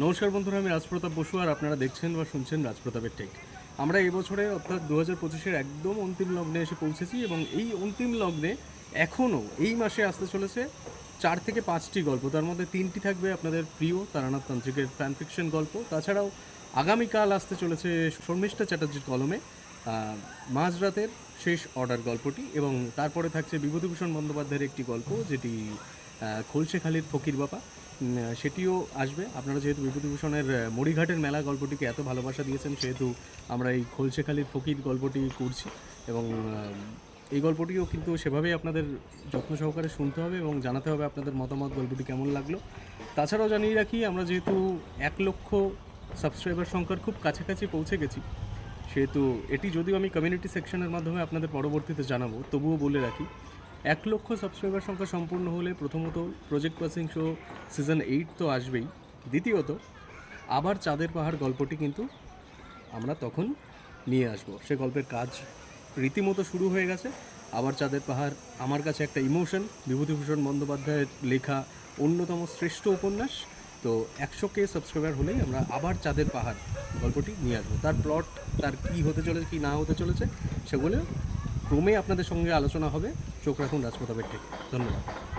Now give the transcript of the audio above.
নমস্কার বন্ধুরা, আমি রাজপ্রতাপ বসু আর আপনারা দেখছেন বা শুনছেন রাজপ্রতাপের টেক আমরা এই বছরে অর্থাৎ দু হাজার পঁচিশের একদম অন্তিম লগ্নে এসে পৌঁছেছি এবং এই অন্তিম লগ্নে এখনও এই মাসে আসতে চলেছে চার থেকে পাঁচটি গল্প। তার মধ্যে তিনটি থাকবে আপনাদের প্রিয় তারানাথ তান্ত্রিকের ফ্যান ফিকশন গল্প। তাছাড়াও আগামীকাল আসতে চলেছে শর্মিষ্ঠা চ্যাটার্জির কলমে মাঝরাতের শেষ অর্ডার গল্পটি এবং তারপরে থাকছে বিভূতিভূষণ বন্দ্যোপাধ্যায়ের একটি গল্প যেটি খোলসেখালির ফকির বাবা। সেটিও আসবে। আপনারা যেহেতু বিভূতিভূষণের মরিঘাটের মেলা গল্পটিকে এত ভালোবাসা দিয়েছেন, সেহেতু আমরা এই খোলসেখালির ফকির গল্পটি করছি এবং এই গল্পটিও কিন্তু সেভাবেই আপনাদের যত্ন সহকারে শুনতে হবে এবং জানাতে হবে আপনাদের মতামত, গল্পটি কেমন লাগল। তাছাড়াও জানিয়ে রাখি, আমরা যেহেতু এক লক্ষ সাবস্ক্রাইবার সংখ্যার খুব কাছাকাছি পৌঁছে গেছি, সেহেতু এটি যদিও আমি কমিউনিটি সেকশনের মাধ্যমে আপনাদের পরবর্তীতে জানাব, তবুও বলে রাখি এক লক্ষ সাবস্ক্রাইবার সংখ্যা সম্পূর্ণ হলে প্রথমত project passing show season eight তো আসবেই। দ্বিতীয়ত, আবার চাঁদের পাহাড় গল্পটি কিন্তু আমরা তখন নিয়ে আসব। সে গল্পের কাজ রীতিমতো শুরু হয়ে গেছে। আবার চাঁদের পাহাড়, আমার কাছে একটা ইমোশন বিভূতিভূষণ বন্দ্যোপাধ্যায়ের লেখা অন্যতম শ্রেষ্ঠ উপন্যাস। তো একশো কে সাবস্ক্রাইবার হলেই আমরা আবার চাঁদের পাহাড় গল্পটি নিয়ে আসব। তার প্লট তার কী হতে চলেছে, কি না হতে চলেছে, সেগুলো ক্রমে আপনাদের সঙ্গে আলোচনা হবে। চোখ রাখুন রাজপ্রতাপের থেকে ধন্যবাদ।